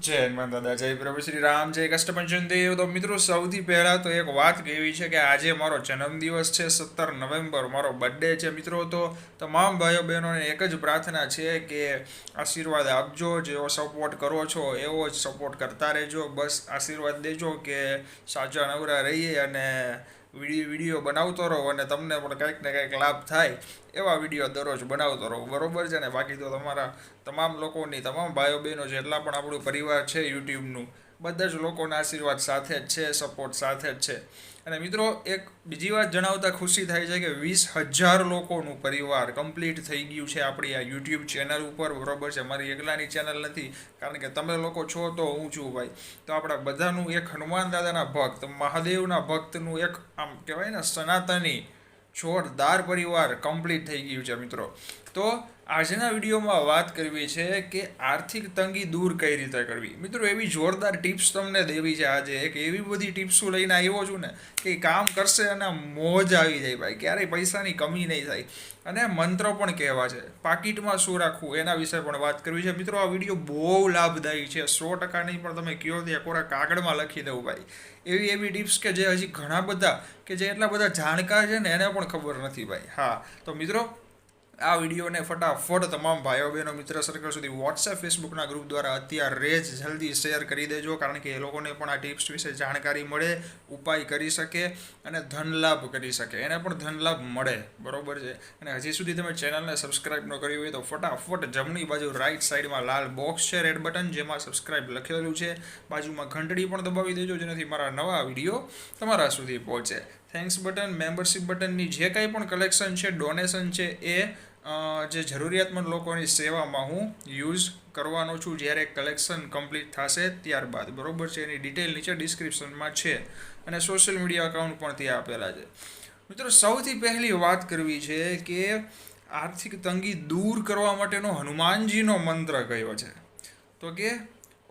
જય હનુમાન દાદા, જય પ્રભુ શ્રી રામ, જય કષ્ટભંજન દેવ તો મિત્રો, સૌથી પહેલા તો એક વાત કહેવી છે કે આજે મારો જન્મદિવસ છે, સત્તર નવેમ્બર, મારો બર્થડે છે મિત્રો. તો તમામ ભાઈઓ બહેનોને એક જ પ્રાર્થના છે કે આશીર્વાદ આપજો જેવો સપોર્ટ કરો છો, એવો જ સપોર્ટ કરતા રહેજો. બસ આશીર્વાદ દેજો કે સાચા નવરા રહીએ અને વીડિયો બનાવતો રહો અને તમને પણ કંઈક ને કંઈક લાભ થાય, એવા વીડિયો દરરોજ બનાવતો રહો. બરોબર છે ને? બાકી તો તમારા તમામ લોકોની તમામ ભાઈઓ બહેનો જેટલા પણ આપણું પરિવાર છે યુટ્યુબનું. બધા જ લોકોના આશીર્વાદ સાથે જ છે સપોર્ટ સાથે જ છે. અને મિત્રો, એક બીજી વાત જણાવતા ખુશી થાય છે કે વીસ હજાર લોકોનું પરિવાર કમ્પ્લીટ થઈ ગયું છે આપણી આ યુટ્યુબ ચેનલ ઉપર. બરોબર છે મારી એકલાની ચેનલ નથી, કારણ કે તમે લોકો છો તો હું છું ભાઈ. તો આપણા બધાનું એક હનુમાન દાદાના ભક્ત, મહાદેવના ભક્તનું એક આમ કહેવાય ને, સનાતની, જોરદાર પરિવાર કમ્પ્લીટ થઈ ગયું છે મિત્રો. તો આજના વિડીયોમાં વાત કરવી છે કે આર્થિક તંગી દૂર કઈ રીતે કરવી. મિત્રો, એવી જોરદાર ટિપ્સ તમને દેવી છે આજે, એક એવી બધી ટિપ્સો લઈને આવ્યો છું ને કે કામ કરશે અને મોજ આવી જાય ભાઈ, ક્યારેય પૈસાની કમી નહીં થાય. અને મંત્ર પણ કહેવા છે, પાકીટમાં શું રાખવું, એના વિશે પણ વાત કરવી છે. મિત્રો, આ વીડિયો બહુ લાભદાયી છે, સો ટકા નહીં પણ તમે કહો ત્યાં કોરા કાગળમાં લખી દઉં ભાઈ. એવી એવી ટિપ્સ કે જે હજી ઘણા બધા, કે જે એટલા બધા જાણકાર છે ને એને પણ ખબર નથી ભાઈ. હા, તો મિત્રો આ વિડીયોને ફટાફટ તમામ ભાઈઓ બહેનો, મિત્ર સર્કલ સુધી વોટ્સએપ ફેસબુકના ગ્રુપ દ્વારા અત્યારે જ જલ્દી શેર કરી દેજો, કારણ કે એ લોકોને પણ આ ટિપ્સ વિશે જાણકારી મળે, ઉપાય કરી શકે અને ધન લાભ કરી શકે. એને પણ ધન લાભ મળે. બરોબર છે? અને હજી સુધી તમે ચેનલને સબસ્ક્રાઈબ ન કરી હોય તો ફટાફટ જમણી બાજુ રાઈટ સાઈડમાં લાલ બોક્સ છે રેડ બટન જેમાં સબસ્ક્રાઈબ લખેલું છે. બાજુમાં ઘંટડી પણ દબાવી દેજો, જેનાથી મારા નવા વીડિયો તમારા સુધી પહોંચે. થેન્ક્સ બટન મેમ્બરશિપ બટનની જે કાંઈ પણ કલેક્શન છે ડોનેશન છે, એ જે જરૂરિયાતમંદ લોકોની સેવામાં હું યુઝ કરવાનો છું જ્યારે કલેક્શન કમ્પ્લીટ થશે ત્યારબાદ. બરોબર છે? એની ડિટેલ નીચે ડિસ્ક્રિપ્શનમાં છે. અને સોશિયલ મીડિયા અકાઉન્ટ પણ ત્યાં આપેલા છે. મિત્રો, સૌથી પહેલી વાત કરવી છે કે આર્થિક તંગી દૂર કરવા માટેનો હનુમાનજીનો મંત્ર કયો છે? તો કે,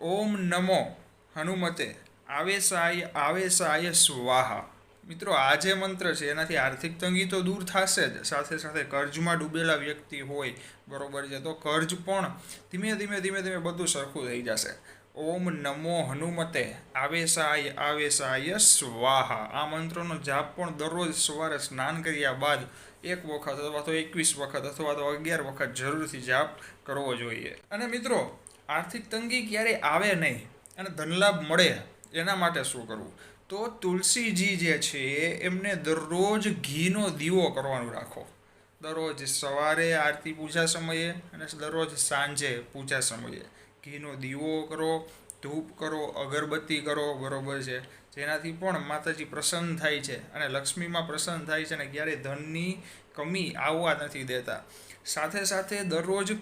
ઓમ નમો હનુમતે આવેશાય આવેશાય સ્વાહા. મિત્રો, આ જે મંત્ર છે, એનાથી આર્થિક તંગી તો દૂર થશે જ. સાથે સાથે કર્જમાં ડૂબેલા વ્યક્તિ હોય, બરોબર છે, તો કર્જ પણ ધીમે ધીમે ધીમે ધીમે બધું સરખું થઈ જશે. ઓમ નમો હનુમતે, આવેશાય આવેશાય સ્વાહા. આ મંત્રનો જાપ પણ દરરોજ સવારે સ્નાન કર્યા બાદ એક વખત અથવા તો એકવીસ વખત અથવા તો અગિયાર વખત જરૂરથી જાપ કરવો જોઈએ. અને મિત્રો, આર્થિક તંગી ક્યારે આવે નહીં? અને ધનલાભ મળે એના માટે શું કરવું? તો તુલસીજી જે છે, એમને દરરોજ ઘીનો દીવો કરવાનું રાખો. દરરોજ સવારે આરતી પૂજા સમયે અને દરરોજ સાંજે પૂજા સમયે. ઘીનો દીવો કરો, ધૂપ કરો, અગરબત્તી કરો, બરોબર છે. જેનાથી પણ માતાજી પ્રસન્ન થાય છે અને લક્ષ્મીમાં પ્રસન્ન થાય છે અને ક્યારેય ધનની કમી આવવા નથી દેતા. સાથે સાથે દરરોજ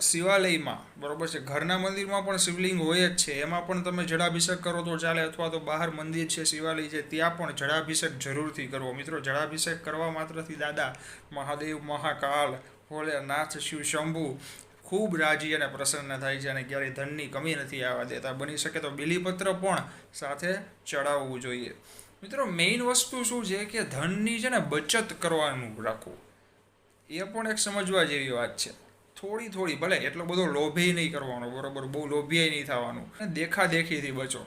શિવાલયમાં, બરોબર છે? ઘરના મંદિરમાં પણ શિવલિંગ હોય જ છે. એમાં પણ તમે જળાભિષેક કરો તો ચાલે અથવા તો બહાર મંદિર છે, શિવાલય છે, ત્યાં પણ જળાભિષેક જરૂરથી કરવો. મિત્રો, જળાભિષેક કરવા માત્રથી દાદા, મહાદેવ મહાકાલ, ભોલેનાથ, શિવ શંભુ ખૂબ રાજી અને પ્રસન્ન થાય છે અને ક્યારેય ધનની કમી નથી આવવા દેતા. બની શકે તો બિલીપત્ર પણ સાથે ચડાવવું જોઈએ. મિત્રો મેઇન વસ્તુ શું છે કે ધનની છે ને બચત કરવાનું રાખવું. એ પણ એક સમજવા જેવી વાત છે. થોડી થોડી, ભલે એટલો બધો લોભી નહીં કરવાનો, બરોબર, બહુ લોભીય નહીં થવાનું. અને દેખા દેખીથી બચો.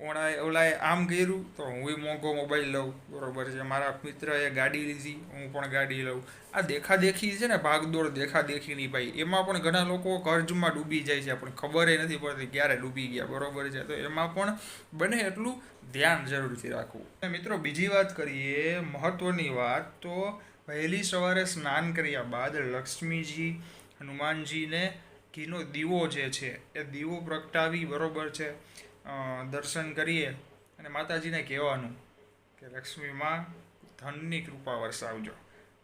ઓણાએ, ઓલાએ આમ કર્યું તો હું મોંઘો મોબાઈલ લઉં, બરોબર છે. મારા મિત્રએ ગાડી લીધી, હું પણ ગાડી લઉં. આ દેખા દેખી છે ને, ભાગદોડ દેખા દેખીની ભાઈ. એમાં પણ ઘણા લોકો કર્જમાં ડૂબી જાય છે, પણ ખબર નથી પડતી ક્યારે ડૂબી ગયા, બરોબર છે. તો એમાં પણ બને એટલું ધ્યાન જરૂરથી રાખવું. મિત્રો, બીજી વાત કરીએ, મહત્વની વાત તો વહેલી સવારે સ્નાન કર્યા બાદ લક્ષ્મીજી હનુમાનજીને ઘીનો દીવો જે છે, એ દીવો પ્રગટાવી બરોબર છે દર્શન કરીએ અને માતાજીને કહેવાનું કે લક્ષ્મીમાં ધનની કૃપા વરસાવજો.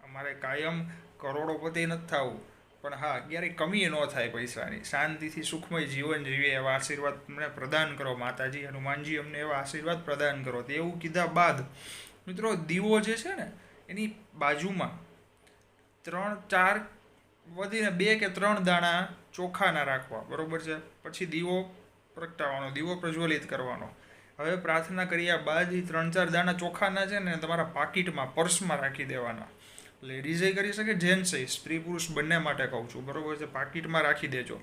અમારે કાયમ કરોડોપતિ નથી થવું, પણ હા, ક્યારેય કમી ન થાય પૈસાની. શાંતિથી સુખમય જીવન જીવીએ એવા આશીર્વાદ અમને પ્રદાન કરો માતાજી, હનુમાનજી અમને એવા આશીર્વાદ પ્રદાન કરો. તો એવું કીધા બાદ, મિત્રો, દીવો જે છે ને, એની બાજુમાં ત્રણ ચાર વધીને બે કે ત્રણ દાણા ચોખાના રાખવા, બરાબર છે? પછી દીવો પ્રગટાવવાનો, દીવો પ્રજ્વલિત કરવાનો. હવે પ્રાર્થના કર્યા બાદ એ ત્રણ ચાર દાણા ચોખાના છે ને તમારા પાકીટમાં, પર્સમાં રાખી દેવાના. લેડીઝે કરી શકે જેન્ટ્સે સ્ત્રી પુરુષ બંને માટે કહું છું, બરાબર છે? પાકીટમાં રાખી દેજો.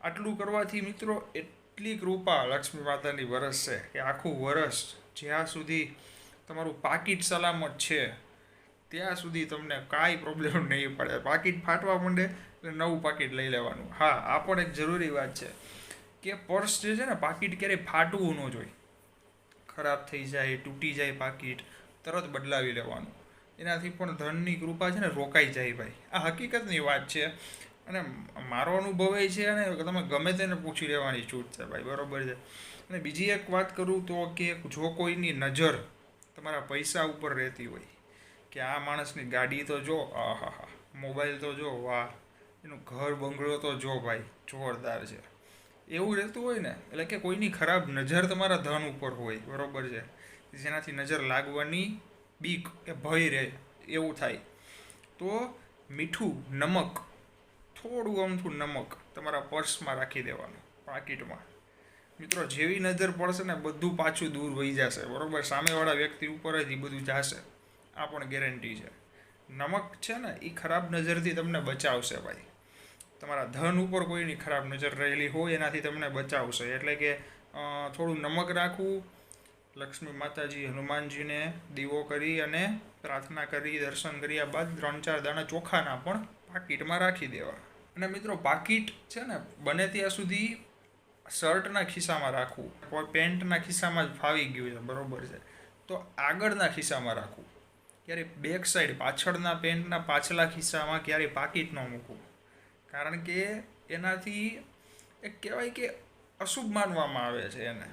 આટલું કરવાથી મિત્રો એટલી કૃપા લક્ષ્મી માતાની વરસ છે કે આખું વરસ જ્યાં સુધી તમારું પાકીટ સલામત છે ત્યાં સુધી તમને કાંઈ પ્રોબ્લેમ નહીં પડે. પાકીટ ફાટવા માંડે એટલે નવું પાકીટ લઈ લેવાનું. હા, આ પણ એક જરૂરી વાત છે કે પર્સ જે છે ને, પાકીટ ક્યારેય ફાટવું ન જોઈએ. ખરાબ થઈ જાય, તૂટી જાય પાકીટ, તરત બદલાવી લેવાનું. એનાથી પણ ધનની કૃપા છે ને, રોકાઈ જાય ભાઈ. આ હકીકતની વાત છે. અને મારો અનુભવ એ છે અને તમે ગમે તેને પૂછી લેવાની છૂટ છે ભાઈ, બરોબર છે. અને બીજી એક વાત કરું તો કે જો કોઈની નજર તમારા પૈસા ઉપર રહેતી હોય કે આ માણસની ગાડી તો જો, આહાહા, મોબાઈલ તો જો, વાહ, એનું ઘર બંગલો તો જો ભાઈ, જોરદાર છે. એવું રહેતું હોય ને, એટલે કે કોઈની ખરાબ નજર તમારા ધન ઉપર હોય, બરોબર છે. જેનાથી નજર લાગવાની બીક કે ભય રહે, એવું થાય. તો મીઠું નમક, થોડું અમથું નમક તમારા પર્સમાં રાખી દેવાનું, પાકીટમાં. મિત્રો, જેવી નજર પડશે ને, બધું પાછું દૂર વહી જશે, બરાબર? સામેવાળા વ્યક્તિ ઉપર જ એ બધું જશે. આ પણ ગેરંટી છે. નમક છે ને એ ખરાબ નજરથી તમને બચાવશે ભાઈ. તમારા ધન ઉપર કોઈની ખરાબ નજર રહેલી હોય, એનાથી તમને બચાવશે. એટલે કે થોડું નમક રાખવું, લક્ષ્મી માતાજી, હનુમાનજીને દીવો કરી અને પ્રાર્થના કરી, દર્શન કર્યા બાદ ત્રણ ચાર દાણા ચોખાના પણ પાકીટમાં રાખી દેવા. અને મિત્રો, પાકીટ છે ને, બને ત્યાં સુધી શર્ટના ખિસ્સામાં રાખવું. પેન્ટના ખિસ્સામાં જ ફાવી ગયું છે, બરોબર છે. તો આગળના ખિસ્સામાં રાખવું. ક્યારે બેક સાઈડ પાછળના પેન્ટના પાછલા ખિસ્સામાં ક્યારેય પાકીટ ન મૂકવું. કારણ કે એનાથી એક કહેવાય કે અશુભ માનવામાં આવે છે એને.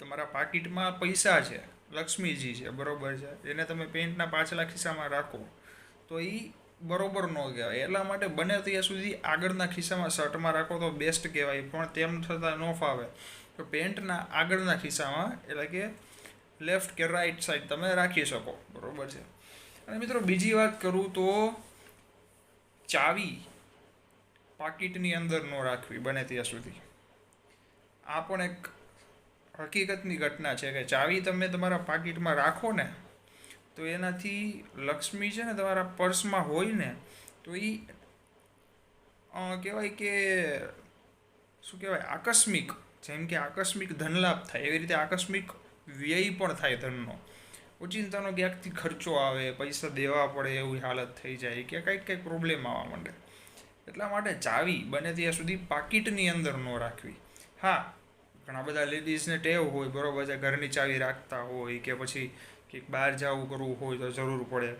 તમારા પાકીટમાં પૈસા છે, લક્ષ્મીજી છે, બરોબર છે. એને તમે પેન્ટના પાછલા ખિસ્સામાં રાખો, તો એ બરોબર ન કહેવાય. એટલા માટે બને ત્યાં સુધી આગળના ખિસ્સામાં શર્ટમાં રાખો તો બેસ્ટ કહેવાય. પણ તેમ છતાં ન ફાવે. તો પેન્ટના આગળના ખિસ્સામાં, એટલે કે લેફ્ટ કે રાઈટ સાઈડ તમે રાખી શકો, બરાબર છે? અને મિત્રો બીજી વાત કરું તો ચાવી પાકીટની અંદર ન રાખવી બને ત્યાં સુધી. આ પણ એક હકીકતની ઘટના છે કે ચાવી તમે તમારા પાકીટમાં રાખો ને, તો એનાથી લક્ષ્મી છે ને તમારા પર્સમાં હોય ને, તો એ કહેવાય કે, શું કહેવાય, આકસ્મિક, જેમ કે આકસ્મિક ધનલાભ થાય, એવી રીતે આકસ્મિક વ્યય પણ થાય ધનનો. ઓચિંતાનો ક્યાંકથી ખર્ચો આવે, પૈસા દેવા પડે એવી હાલત થઈ જાય કે કંઈક કંઈક પ્રોબ્લેમ આવવા માંડે. એટલા માટે ચાવી બને ત્યાં સુધી પાકીટની અંદર ન રાખવી. હા, ઘણા બધા લેડીઝને ટેવ હોય, બરોબર છે, ઘરની ચાવી રાખતા હોય કે પછી કંઈક બહાર જવું કરવું હોય તો જરૂર પડે.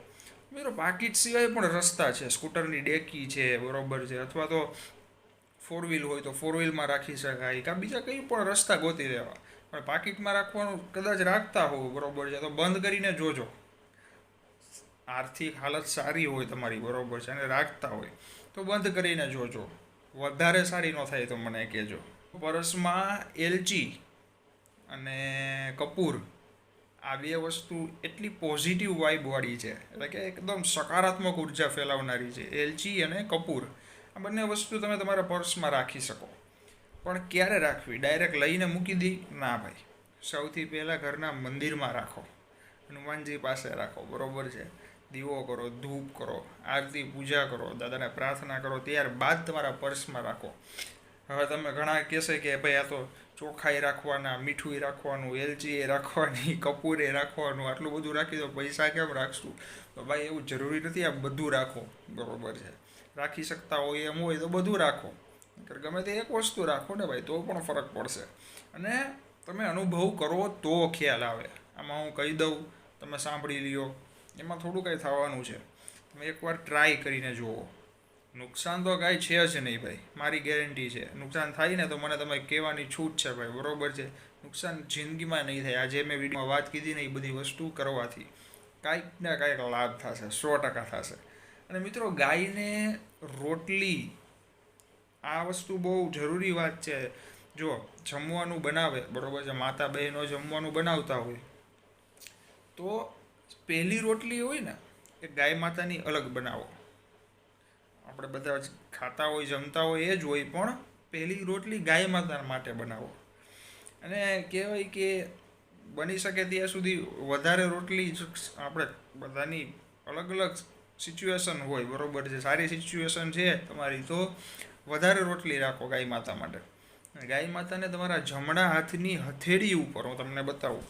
મિત્રો, પાકીટ સિવાય પણ રસ્તા છે, સ્કૂટરની ડેકી છે, બરોબર છે, અથવા તો ફોર વ્હીલ હોય તો ફોર વ્હીલમાં રાખી શકાય કાં બીજા કંઈ પણ રસ્તા ગોતી લેવા. પણ પાકીટમાં રાખવાનું કદાચ રાખતા હોવ, બરોબર છે. તો બંધ કરીને જોજો. આર્થિક હાલત સારી હોય તમારી, બરોબર છે, અને રાખતા હોય. તો બંધ કરીને જોજો. વધારે સારી ન થાય તો મને કહેજો. પરસમાં એલચી અને કપૂર આ બે વસ્તુ એટલી પોઝિટિવ વાઇબવાળી છે. એટલે કે એકદમ સકારાત્મક ઊર્જા ફેલાવનારી છે. એલચી અને કપૂર. આ બંને વસ્તુ તમે તમારા પર્સમાં રાખી શકો. પણ ક્યારે રાખવી? ડાયરેક્ટ લઈને મૂકી દી? ના ભાઈ. સૌથી પહેલાં ઘરના મંદિરમાં રાખો. હનુમાનજી પાસે રાખો. બરોબર છે? દીવો કરો, ધૂપ કરો, આરતી, પૂજા કરો, દાદાને પ્રાર્થના કરો. ત્યારબાદ તમારા પર્સમાં રાખો. હવે તમે ઘણા કહેશે કે ભાઈ આ તો ચોખાઈ રાખવાના મીઠું રાખવાનું, એલચી એ રાખવાની, કપૂરે રાખવાનું, આટલું બધું રાખી દો પૈસા કેમ રાખશું? તો ભાઈ એવું જરૂરી નથી આ બધું રાખો. બરોબર છે? રાખી શકતા હોય એમ હોય તો બધું રાખો. ગમે તે એક વસ્તુ રાખો ને ભાઈ, તો પણ ફરક પડશે. અને તમે અનુભવ કરો તો ખ્યાલ આવે. આમાં હું કહી દઉં, તમે સાંભળી લ્યો. એમાં થોડું કંઈ થવાનું છે. તમે એકવાર ટ્રાય કરીને જુઓ. નુકસાન તો કાંઈ છે જ નહીં ભાઈ, મારી ગેરંટી છે. નુકસાન થાય ને તો મને તમે કહેવાની છૂટ છે ભાઈ, બરોબર છે? નુકસાન જિંદગીમાં નહીં થાય. આજે મેં વિડીયોમાં વાત કીધી ને એ બધી વસ્તુ કરવાથી. કાંઈક ને કાંઈક લાભ થશે, સો ટકા થશે. અને મિત્રો, ગાયને રોટલી આ વસ્તુ બહુ જરૂરી વાત છે. જો જમવાનું બનાવે, બરોબર છે, માતા બહેનો જમવાનું બનાવતા હોય. તો પહેલી રોટલી હોય ને, એ ગાય માતાની અલગ બનાવો. આપણે બધા ખાતા હોય, જમતા હોય, એ જ હોય, પણ પહેલી રોટલી ગાય માતા માટે બનાવો. અને કહેવાય કે બની શકે ત્યાં સુધી વધારે રોટલી આપણે બધાની અલગ અલગ સિચ્યુએશન હોય, બરોબર છે. સારી સિચ્યુએશન છે તમારી તો. વધારે રોટલી રાખો ગાય માતા માટે. ગાય માતાને તમારા જમણા હાથની હથેળી ઉપર હું તમને બતાવું.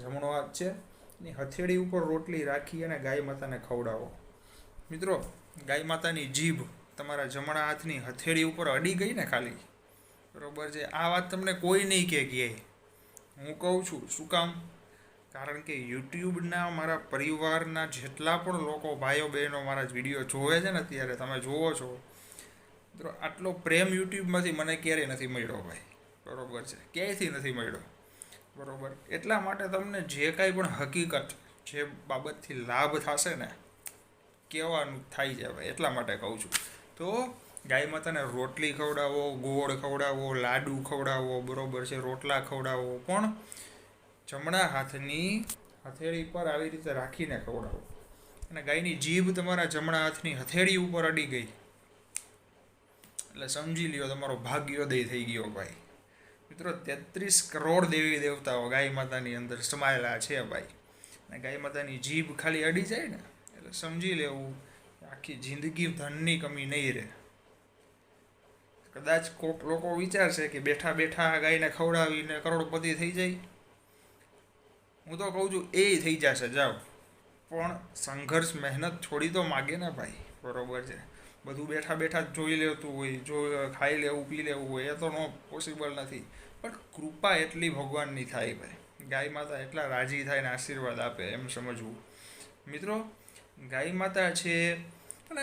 જમણો હાથ છે, એની હથેળી ઉપર રોટલી રાખી અને ગાય માતાને ખવડાવો. મિત્રો, ગાય માતાની જીભ તમારા જમણા હાથની હથેળી ઉપર અડી ગઈ ને ખાલી. બરોબર છે? આ વાત તમને કોઈ નહીં કે કહે હું કહું છું, શું કામ? કારણ કે યુટ્યુબના મારા પરિવારના જેટલા પણ લોકો ભાઈઓ બહેનો મારા વીડિયો જોવે છે ને અત્યારે, તમે જુઓ છો મિત્રો, આટલો પ્રેમ યુટ્યુબમાંથી મને ક્યારેય નથી મળ્યો ભાઈ. બરોબર છે. ક્યાંયથી નથી મળ્યો? બરાબર. એટલા માટે તમને જે કાંઈ પણ હકીકત, જે બાબતથી લાભ થશે ને, કહેવાનું થાય છે ભાઈ. એટલા માટે કહું છું. તો ગાય માતાને રોટલી ખવડાવો, ગોળ ખવડાવો, લાડુ ખવડાવો, બરોબર છે, રોટલા ખવડાવો, પણ જમણા હાથની હથેળી પર આવી રીતે રાખીને ખવડાવો. અને ગાયની જીભ તમારા જમણા હાથની હથેળી ઉપર અડી ગઈ. એટલે સમજી લ્યો તમારો ભાગ્યોદય થઈ ગયો ભાઈ. મિત્રો તેત્રીસ કરોડ દેવી દેવતાઓ ગાય માતાની અંદર સમાયેલા છે ભાઈ. અને ગાય માતાની જીભ ખાલી અડી જાય ને, એટલે સમજી લેવું આખી જિંદગી ધનની કમી નહીં રહે. કદાચ કોક લોકો વિચારશે કે બેઠા બેઠા ગાયને ખવડાવીને કરોડપતિ થઈ જાય. હું તો કહું છું એ થઈ જશે, જાઓ. પણ સંઘર્ષ મહેનત છોડી તો માગે ને ભાઈ, બરોબર છે. બધું બેઠા બેઠા જ જોઈ લેતું હોય, જો ખાઈ લેવું, પી લેવું હોય, એ તો નો પોસિબલ નથી. પણ કૃપા એટલી ભગવાનની થાય ભાઈ. ગાય માતા એટલા રાજી થાય ને આશીર્વાદ આપે એમ સમજવું. મિત્રો, ગાય માતા છે અને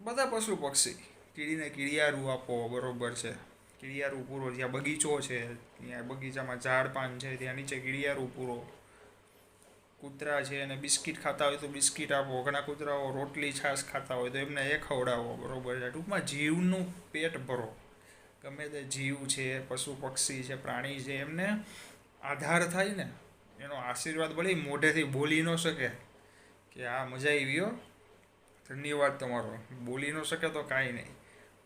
બધા પશુ પક્ષી. કીડીને કીડિયારું આપો, બરોબર છે. કીડિયારું પૂરો, જ્યાં બગીચો છે, ત્યાં બગીચામાં ઝાડ પાન છે, ત્યાં નીચે કીડિયારું પૂરો. કૂતરા છે એને બિસ્કિટ ખાતા હોય તો બિસ્કિટ આપો, ઘણા કૂતરાઓ રોટલી, છાશ ખાતા હોય તો એમને એ ખવડાવો, બરોબર છે. ટૂંકમાં જીવનું પેટ ભરો. ગમે તે જીવ છે, પશુ, પક્ષી છે, પ્રાણી છે, એમને આધાર થાય ને, એનો આશીર્વાદ ભલે મોઢેથી બોલી ન શકે કે આ મજા આવી ગયો ધન્યવાદ તમારો. બોલી ન શકે તો કાંઈ નહીં.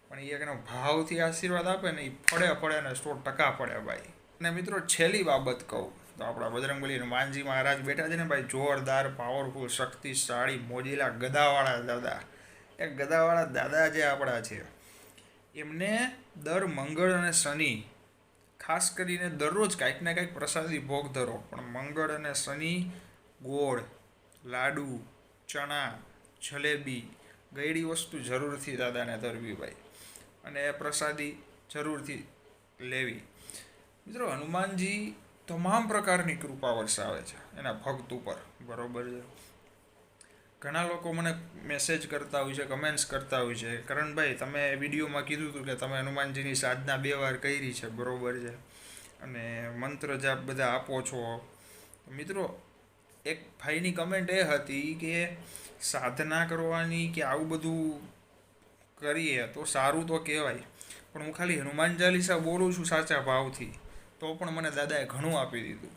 પણ એ એનો ભાવથી આશીર્વાદ આપે ને એ ફળે ફળે ને સો ટકા પડે ભાઈ. અને મિત્રો છેલ્લી બાબત કહું. તો આપણા બજરંગબલી હનુમાનજી મહારાજ બેઠા છે ને ભાઈ, જોરદાર પાવરફુલ શક્તિશાળી, મોજીલા ગદાવાળા દાદા. એ ગદાવાળા દાદા જે આપણા છે, એમને દર મંગળ અને શનિ, ખાસ કરીને દરરોજ કાંઈક ને કાંઈક પ્રસાદી ભોગ ધરો. પણ મંગળ અને શનિ, ગોળ, લાડુ, ચણા, જલેબી, ગયડી વસ્તુ જરૂરથી દાદાને ધરવી ભાઈ. અને પ્રસાદી જરૂરથી લેવી. મિત્રો, હનુમાનજી તમામ પ્રકારની કૃપા વરસાવે છે. એના ભક્ત ઉપર. બરોબર છે. ઘણા લોકો મને મેસેજ કરતા હોય છે કમેન્ટ્સ કરતા હોય છે. કરણભાઈ, તમે વિડીયોમાં કીધું હતું કે તમે હનુમાનજીની સાધના બે વાર કરી છે. બરોબર છે. અને મંત્ર જાપ બધા આપો છો. મિત્રો, એક ભાઈની કમેન્ટ એ હતી કે સાધના કરવાની કે આવું બધું કરીએ તો સારું તો કહેવાય. પણ હું ખાલી હનુમાન ચાલીસા બોલું છું સાચા ભાવથી. તો પણ મને દાદાએ ઘણું આપી દીધું.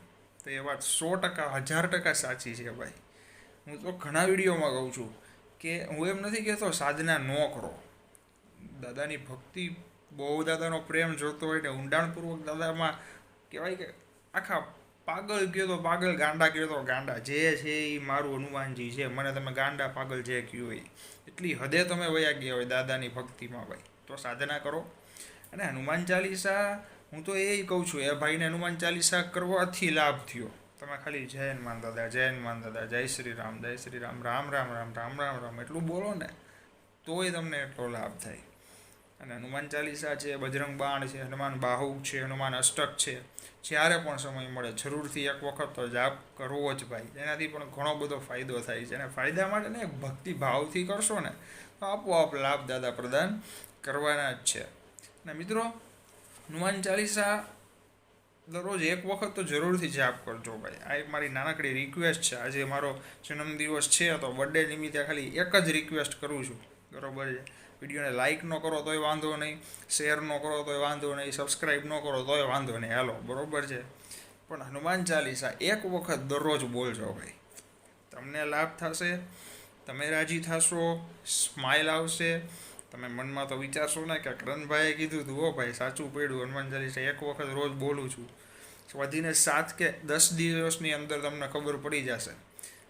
તો એ વાત સો ટકા, હજાર ટકા સાચી છે ભાઈ. હું તો ઘણા વિડીયોમાં કહું છું કે હું એમ નથી કહેતો સાધના ન કરો. દાદાની ભક્તિ બહુ દાદાનો પ્રેમ જોતો હોય ને ઊંડાણપૂર્વક દાદામાં કહેવાય કે આખા પાગલ કહો તો પાગલ, ગાંડા કહો તો ગાંડા. જે છે એ મારું હનુમાનજી છે. મને તમે ગાંડા, પાગલ જે કહ્યું હોય. એટલી હદે તમે વયા ગયા હોય દાદાની ભક્તિમાં ભાઈ. તો સાધના કરો. અને હનુમાન ચાલીસા હું તો એ કહું છું, એ ભાઈને હનુમાન ચાલીસા કરવાથી લાભ થયો. તમે ખાલી જય હનુમાન દાદા, જય હનુમાન દાદા, જય શ્રી રામ, જય શ્રી રામ રામ રામ રામ રામ રામ રામ, એટલું બોલો ને, તોય તમને એટલો લાભ થાય. અને હનુમાન ચાલીસા છે, બજરંગ બાણ છે, હનુમાન બાહુક છે, હનુમાન અષ્ટક છે, જ્યારે પણ સમય મળે, જરૂરથી એક વખત તો જાપ કરવો જ ભાઈ. એનાથી પણ ઘણો બધો ફાયદો થાય છે. અને ફાયદા માટે ને ભક્તિ ભાવથી કરશો ને, તો આપોઆપ લાભ દાદા પ્રદાન કરવાના જ છે. અને મિત્રો હનુમાન ચાલીસા દરરોજ એક વખત તો જરૂરથી જાપ કરજો ભાઈ. આ એક મારી નાનકડી રિક્વેસ્ટ છે. આજે મારો જન્મદિવસ છે, તો બર્થડે નિમિત્તે ખાલી એક જ રિક્વેસ્ટ કરું છું. બરોબર છે? વિડીયોને લાઇક ન કરો તોય વાંધો નહીં શેર ન કરો તોય વાંધો નહીં સબસ્ક્રાઈબ ન કરો તોય વાંધો નહીં. હાલો, બરોબર છે? પણ હનુમાન ચાલીસા એક વખત દરરોજ બોલજો ભાઈ. તમને લાભ થશે, તમે રાજી થશો સ્માઇલ આવશે તમે મનમાં તો વિચારશો ને કે કરણભાઈએ કીધું હતું ભાઈ, સાચું પડ્યું. હનુમાન ચાલીસા એક વખત રોજ બોલું છું. વધીને સાત કે દસ દિવસની અંદર તમને ખબર પડી જશે.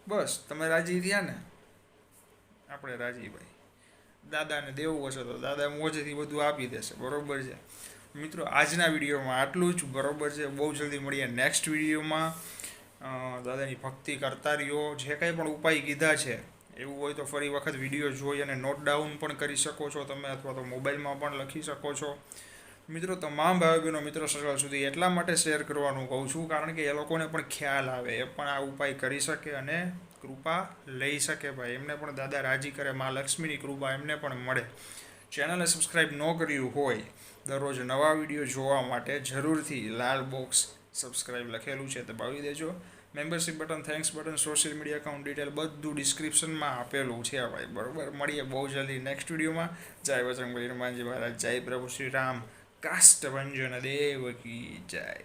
બસ, તમે રાજી થયા ને? આપણે રાજી ભાઈ. દાદાને દેવું હશે તો દાદા મોજેથી બધું આપી દેશે. બરોબર છે? મિત્રો, આજના વિડીયોમાં આટલું જ. બરોબર છે? બહુ જલ્દી મળીએ નેક્સ્ટ વિડીયોમાં. દાદાની ભક્તિ કરતા રહ્યો. જે કંઈ પણ ઉપાય કીધા છે એવું હોય તો ફરી વખત વીડિયો જોઈ અને નોટ ડાઉન પણ કરી શકો છો તમે અથવા તો મોબાઈલમાં પણ લખી શકો છો. મિત્રો, તમામ ભાઈ બહેનો મિત્રો સર્કલ સુધી એટલા માટે શેર કરવાનું કહું છું, કારણ કે એ લોકોને પણ ખ્યાલ આવે, એ પણ આ ઉપાય કરી શકે અને કૃપા લઈ શકે ભાઈ. એમને પણ દાદા રાજી કરે, મા લક્ષ્મીની કૃપા એમને પણ મળે. ચેનલને સબસ્ક્રાઈબ ન કર્યું હોય, દરરોજ નવા વીડિયો જોવા માટે જરૂરથી લાલ બોક્સ સબસ્ક્રાઈબ લખેલું છે દબાવી દેજો. Membership button thanks button social media account detail બધું ડિસ્ક્રિપ્શનમાં આપેલું છે ભાઈ. બરોબર? મળીએ બહુ જલ્દી નેક્સ્ટ વિડીયોમાં જય બજરંગ હનુમાનજી મહારાજ. જય પ્રભુ શ્રી રામ. કાષ્ટભંજન દેવ કી જય.